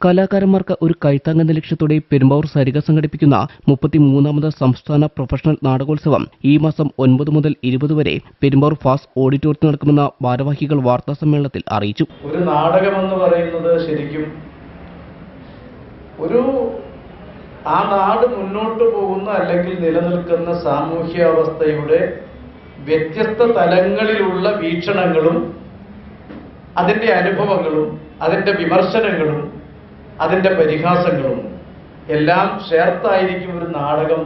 കലാകാരന്മാർക്ക് ഒരു കൈത്താങ്ങെന്ന ലക്ഷ്യത്തോടെ പെരുമ്പാവൂർ സരിക സംഘടിപ്പിക്കുന്ന മുപ്പത്തിമൂന്നാമത് സംസ്ഥാന പ്രൊഫഷണൽ നാടകോത്സവം ഈ മാസം ഒൻപത് മുതൽ ഇരുപത് വരെ പെരുമ്പാവൂർ ഫാസ് ഓഡിറ്റോറിയത്തിൽ നടക്കുമെന്ന ഭാരവാഹികൾ വാർത്താ സമ്മേളനത്തിൽ അറിയിച്ചു. ഒരു നാടകം എന്ന് പറയുന്നത് ശരിക്കും ഒരു ആ നാട് മുന്നോട്ട് പോകുന്ന അല്ലെങ്കിൽ നിലനിൽക്കുന്ന സാമൂഹ്യാവസ്ഥയുടെ വ്യത്യസ്ത തലങ്ങളിലുള്ള വീക്ഷണങ്ങളും അതിന്റെ അനുഭവങ്ങളും അതിന്റെ വിമർശനങ്ങളും അതിന്റെ പരിഹാസങ്ങളും എല്ലാം ചേർത്തായിരിക്കും ഒരു നാടകം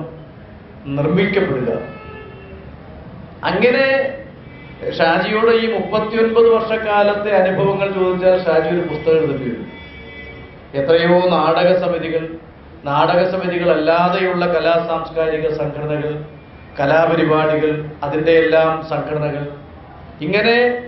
നിർമ്മിക്കപ്പെടുക. അങ്ങനെ ഷാജിയോട് ഈ മുപ്പത്തിയൊൻപത് വർഷക്കാലത്തെ അനുഭവങ്ങൾ ചോദിച്ചാൽ ഷാജി ഒരു പുസ്തകം എഴുതേണ്ടി വരും. എത്രയോ നാടക സമിതികൾ നാടക സമിതികൾ അല്ലാതെയുള്ള കലാ സാംസ്കാരിക സംഘടനകൾ കലാപരിപാടികൾ അതിന്റെ എല്ലാം സംഘടനകൾ. ഇങ്ങനെ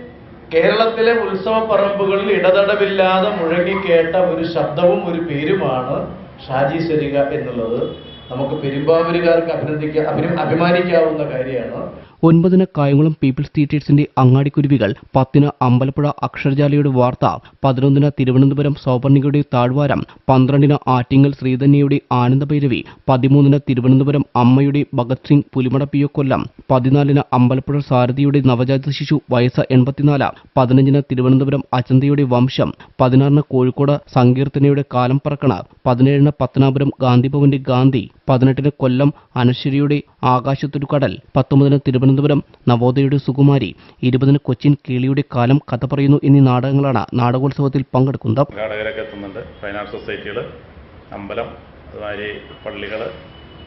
കേരളത്തിലെ ഉത്സവ പറമ്പുകളിൽ ഇടതടവില്ലാതെ മുഴങ്ങിക്കേട്ട ഒരു ശബ്ദവും ഒരു പേരുമാണ് ഷാജി സരിക എന്നുള്ളത്. നമുക്ക് പെരുമ്പാവൂരുകാർക്ക് അഭിനന്ദിക്കാൻ അഭിന- അഭിമാനിക്കാവുന്ന കാര്യമാണ്. ഒൻപതിന് കായംകുളം പീപ്പിൾസ് തിയേറ്റേഴ്സിന്റെ അങ്ങാടിക്കുരുവികൾ പത്തിന് അമ്പലപ്പുഴ അക്ഷരജാലയുടെ വാർത്ത പതിനൊന്നിന് തിരുവനന്തപുരം സൗപർണികയുടെ താഴ്വാരം പന്ത്രണ്ടിന് ആറ്റിങ്ങൽ ശ്രീധന്യയുടെ ആനന്ദഭൈരവി പതിമൂന്നിന് തിരുവനന്തപുരം അമ്മയുടെ ഭഗത് സിംഗ് പുലിമട പിയോ കൊല്ലം പതിനാലിന് അമ്പലപ്പുഴ സാരഥിയുടെ നവജാത ശിശു വയസ്സ് എൺപത്തിനാല് പതിനഞ്ചിന് തിരുവനന്തപുരം അചന്തയുടെ വംശം പതിനാറിന് കോഴിക്കോട് സങ്കീർത്തനയുടെ കാലം പറക്കണ പതിനേഴിന് പത്തനാപുരം ഗാന്ധിഭവന്റെ ഗാന്ധി പതിനെട്ടിന് കൊല്ലം അനശ്വരിയുടെ ആകാശത്തൊരു കടൽ. പത്തൊമ്പതിന് തിരുവനന്തപുരം. നവോദയയുടെ സുകുമാരി. ഇരുപതിന് കൊച്ചിൻ കേളിയുടെ കാലം കഥ പറയുന്നു എന്നീ നാടകങ്ങളാണ് നാടകോത്സവത്തിൽ പങ്കെടുക്കുന്നത്. നാടകരൊക്കെ എത്തുന്നുണ്ട്. ഫൈൻ ആർട്സ് സൊസൈറ്റികൾ അമ്പലം അതുമാതിരി പള്ളികൾ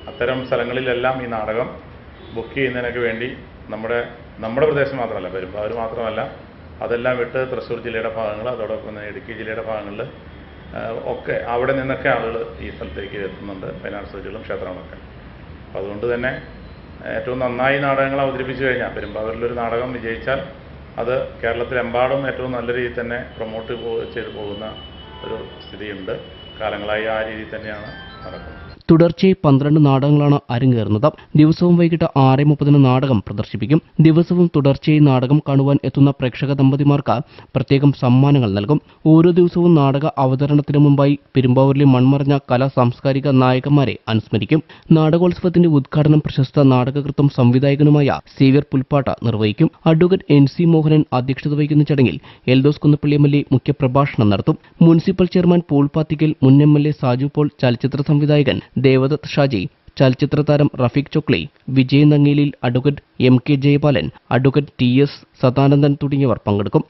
അത്തരം സ്ഥലങ്ങളിലെല്ലാം ഈ നാടകം ബുക്ക് ചെയ്യുന്നതിനൊക്കെ വേണ്ടി നമ്മുടെ നമ്മുടെ പ്രദേശം മാത്രമല്ല പെരുമ്പാവൂർ മാത്രമല്ല അതെല്ലാം വിട്ട് തൃശ്ശൂർ ജില്ലയുടെ ഭാഗങ്ങൾ അതോടൊപ്പം ഇടുക്കി ജില്ലയുടെ ഭാഗങ്ങളിൽ ഒക്കെ അവിടെ നിന്നൊക്കെ ആളുകൾ ഈ സ്ഥലത്തേക്ക് എത്തുന്നുണ്ട്. ആർട്ട് സൊസൈറ്റികളും ക്ഷേത്രങ്ങളൊക്കെ അപ്പോൾ അതുകൊണ്ട് തന്നെ ഏറ്റവും നന്നായി നാടകങ്ങൾ അവതരിപ്പിച്ചു കഴിഞ്ഞാൽ പെരുമ്പാവൂരിലൊരു നാടകം വിജയിച്ചാൽ അത് കേരളത്തിലെമ്പാടും ഏറ്റവും നല്ല രീതിയിൽ തന്നെ പ്രൊമോട്ട് ചെയ്ത് പോകുന്ന ഒരു സ്ഥിതിയുണ്ട്. കാലങ്ങളായി ആ രീതിയിൽ തന്നെയാണ് നടക്കുന്നത്. തുടർച്ചയായി പന്ത്രണ്ട് നാടകങ്ങളാണ് അരങ്ങേറുന്നത്. ദിവസവും വൈകിട്ട് ആറ് മുപ്പതിന് നാടകം പ്രദർശിപ്പിക്കും. ദിവസവും തുടർച്ചയായി നാടകം കാണുവാൻ എത്തുന്ന പ്രേക്ഷക ദമ്പതിമാർക്ക് പ്രത്യേകം സമ്മാനങ്ങൾ നൽകും. ഓരോ ദിവസവും നാടക അവതരണത്തിന് മുമ്പായി പെരുമ്പാവൂരിലെ മൺമറഞ്ഞ കലാ സാംസ്കാരിക നായകന്മാരെ അനുസ്മരിക്കും. നാടകോത്സവത്തിന്റെ ഉദ്ഘാടനം പ്രശസ്ത നാടകകൃത്തും സംവിധായകനുമായ സേവ്യർ പുൽപ്പാട്ട നിർവഹിക്കും. അഡ്വക്കേറ്റ് എൻ സി മോഹനൻ അധ്യക്ഷത വഹിക്കുന്ന ചടങ്ങിൽ Eldhose Kunnappally M L A മുഖ്യപ്രഭാഷണം നടത്തും. മുനിസിപ്പൽ ചെയർമാൻ പോൾ പാത്തിക്കൽ മുൻ M L A Saju Paul ചലച്ചിത്ര സംവിധായകൻ ദേവദത്ത് ഷാജി ചലച്ചിത്ര താരം Rafeeq Chokli Vijay Nangelil advocate M K Jayapalan advocate T S Sadanandan തുടങ്ങിയവർ പങ്കെടുക്കും.